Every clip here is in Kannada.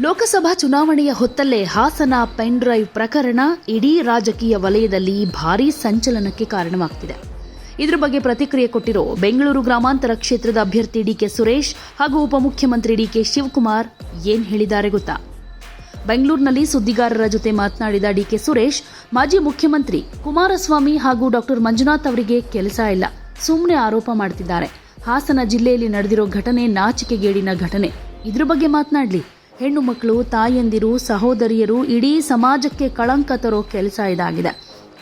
ಲೋಕಸಭಾ ಚುನಾವಣೆಯ ಹೊತ್ತಲ್ಲೇ ಹಾಸನ ಪೆನ್ ಡ್ರೈವ್ ಪ್ರಕರಣ ಇಡೀ ರಾಜಕೀಯ ವಲಯದಲ್ಲಿ ಭಾರೀ ಸಂಚಲನಕ್ಕೆ ಕಾರಣವಾಗ್ತಿದೆ. ಇದರ ಬಗ್ಗೆ ಪ್ರತಿಕ್ರಿಯೆ ಕೊಟ್ಟಿರೋ ಬೆಂಗಳೂರು ಗ್ರಾಮಾಂತರ ಕ್ಷೇತ್ರದ ಅಭ್ಯರ್ಥಿ ಡಿಕೆ ಸುರೇಶ್ ಹಾಗೂ ಉಪಮುಖ್ಯಮಂತ್ರಿ ಡಿಕೆ ಶಿವಕುಮಾರ್ ಏನ್ ಹೇಳಿದ್ದಾರೆ ಗೊತ್ತಾ? ಬೆಂಗಳೂರಿನಲ್ಲಿ ಸುದ್ದಿಗಾರರ ಜೊತೆ ಮಾತನಾಡಿದ ಡಿಕೆ ಸುರೇಶ್, ಮಾಜಿ ಮುಖ್ಯಮಂತ್ರಿ ಕುಮಾರಸ್ವಾಮಿ ಹಾಗೂ ಡಾಕ್ಟರ್ ಮಂಜುನಾಥ್ ಅವರಿಗೆ ಕೆಲಸ ಇಲ್ಲ. ಸುಮ್ಮನೆ ಆರೋಪ ಮಾಡ್ತಿದ್ದಾರೆ. ಹಾಸನ ಜಿಲ್ಲೆಯಲ್ಲಿ ನಡೆದಿರೋ ಘಟನೆ ನಾಚಿಕೆಗೇಡಿನ ಘಟನೆ. ಇದ್ರ ಬಗ್ಗೆ ಮಾತನಾಡ್ಲಿ. ಹೆಣ್ಣು ಮಕ್ಕಳು, ತಾಯಂದಿರು, ಸಹೋದರಿಯರು ಇಡೀ ಸಮಾಜಕ್ಕೆ ಕಳಂಕ ತರೋ ಕೆಲಸ ಇದಾಗಿದೆ.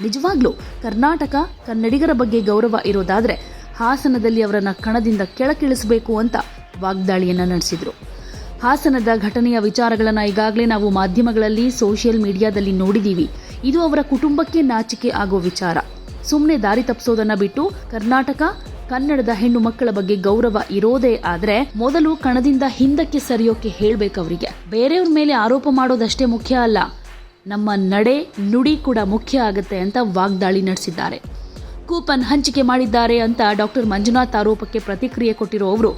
ನಿಜವಾಗ್ಲೂ ಕರ್ನಾಟಕ ಕನ್ನಡಿಗರ ಬಗ್ಗೆ ಗೌರವ ಇರೋದಾದ್ರೆ ಹಾಸನದಲ್ಲಿ ಅವರನ್ನು ಕಣದಿಂದ ಕೆಳಕಿಳಿಸಬೇಕು ಅಂತ ವಾಗ್ದಾಳಿಯನ್ನ ನಡೆಸಿದ್ರು. ಹಾಸನದ ಘಟನೆಯ ವಿಚಾರಗಳನ್ನ ಈಗಾಗಲೇ ನಾವು ಮಾಧ್ಯಮಗಳಲ್ಲಿ, ಸೋಷಿಯಲ್ ಮೀಡಿಯಾದಲ್ಲಿ ನೋಡಿದೀವಿ. ಇದು ಅವರ ಕುಟುಂಬಕ್ಕೆ ನಾಚಿಕೆ ಆಗೋ ವಿಚಾರ. ಸುಮ್ಮನೆ ದಾರಿ ತಪ್ಪಿಸೋದನ್ನ ಬಿಟ್ಟು ಕರ್ನಾಟಕ ಕನ್ನಡದ ಹೆಣ್ಣು ಮಕ್ಕಳ ಬಗ್ಗೆ ಗೌರವ ಇರೋದೇ ಆದ್ರೆ ಮೊದಲು ಕಣದಿಂದ ಹಿಂದಕ್ಕೆ ಸರಿಯೋಕೆ ಹೇಳ್ಬೇಕು ಅವರಿಗೆ. ಬೇರೆಯವ್ರ ಮೇಲೆ ಆರೋಪ ಮಾಡೋದಷ್ಟೇ ಮುಖ್ಯ ಅಲ್ಲ. ನಮ್ಮ ನಡೆ ನುಡಿ ಕೂಡ ಮುಖ್ಯ ಆಗುತ್ತೆ ಅಂತ ವಾಗ್ದಾಳಿ ನಡೆಸಿದ್ದಾರೆ. ಕೂಪನ್ ಹಂಚಿಕೆ ಮಾಡಿದ್ದಾರೆ ಅಂತ ಡಾಕ್ಟರ್ ಮಂಜುನಾಥ್ ಆರೋಪಕ್ಕೆ ಪ್ರತಿಕ್ರಿಯೆ ಕೊಟ್ಟಿರೋ ಅವರು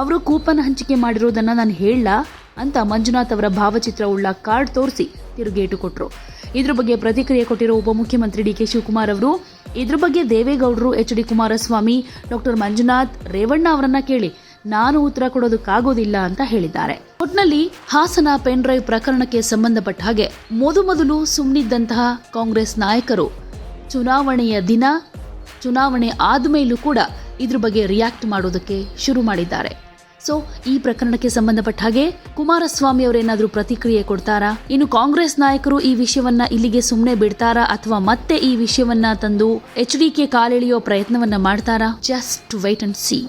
ಅವರು ಕೂಪನ್ ಹಂಚಿಕೆ ಮಾಡಿರೋದನ್ನ ನಾನು ಹೇಳಲ್ಲ ಅಂತ ಮಂಜುನಾಥ್ ಅವರ ಭಾವಚಿತ್ರ ಉಳ್ಳ ಕಾರ್ಡ್ ತೋರಿಸಿ ತಿರುಗೇಟು ಕೊಟ್ಟರು ಇದ್ರ ಬಗ್ಗೆ ಪ್ರತಿಕ್ರಿಯೆ ಕೊಟ್ಟಿರೋ ಉಪಮುಖ್ಯಮಂತ್ರಿ ಡಿ ಕೆ ಶಿವಕುಮಾರ್ ಅವರು ಇದ್ರ ಬಗ್ಗೆ ದೇವೇಗೌಡರು H D Kumaraswamy, doctor Manjunath Revanna ಅವರನ್ನ ಕೇಳಿ ನಾನು ಉತ್ತರ ಕೊಡೋದಕ್ಕಾಗೋದಿಲ್ಲ ಅಂತ ಹೇಳಿದ್ದಾರೆ. ಒಟ್ನಲ್ಲಿ ಹಾಸನ ಪೆನ್ ಡ್ರೈವ್ ಪ್ರಕರಣಕ್ಕೆ ಸಂಬಂಧಪಟ್ಟ ಹಾಗೆ ಮೊದಮೊದಲು ಸುಮ್ಮನಿದ್ದಂತಹ ಕಾಂಗ್ರೆಸ್ ನಾಯಕರು. ಚುನಾವಣೆಯ ದಿನ, ಚುನಾವಣೆ ಆದ್ಮೇಲೂ ಕೂಡ ಇದ್ರ ಬಗ್ಗೆ ರಿಯಾಕ್ಟ್ ಮಾಡೋದಕ್ಕೆ ಶುರು ಮಾಡಿದ್ದಾರೆ. ಸೊ ಈ ಪ್ರಕರಣಕ್ಕೆ ಸಂಬಂಧಪಟ್ಟ ಹಾಗೆ ಕುಮಾರಸ್ವಾಮಿ ಅವರೇನಾದರೂ ಪ್ರತಿಕ್ರಿಯೆ ಕೊಡ್ತಾರಾ? ಇನ್ನು ಕಾಂಗ್ರೆಸ್ ನಾಯಕರು ಈ ವಿಷಯವನ್ನ ಇಲ್ಲಿಗೆ ಸುಮ್ಮನೆ ಬಿಡ್ತಾರಾ ಅಥವಾ ಮತ್ತೆ ಈ ವಿಷಯವನ್ನ ತಂದು ಎಚ್ ಡಿ ಕೆ ಕಾಲೆಳೆಯೋ ಪ್ರಯತ್ನವನ್ನ ಮಾಡ್ತಾರಾ? Just white and C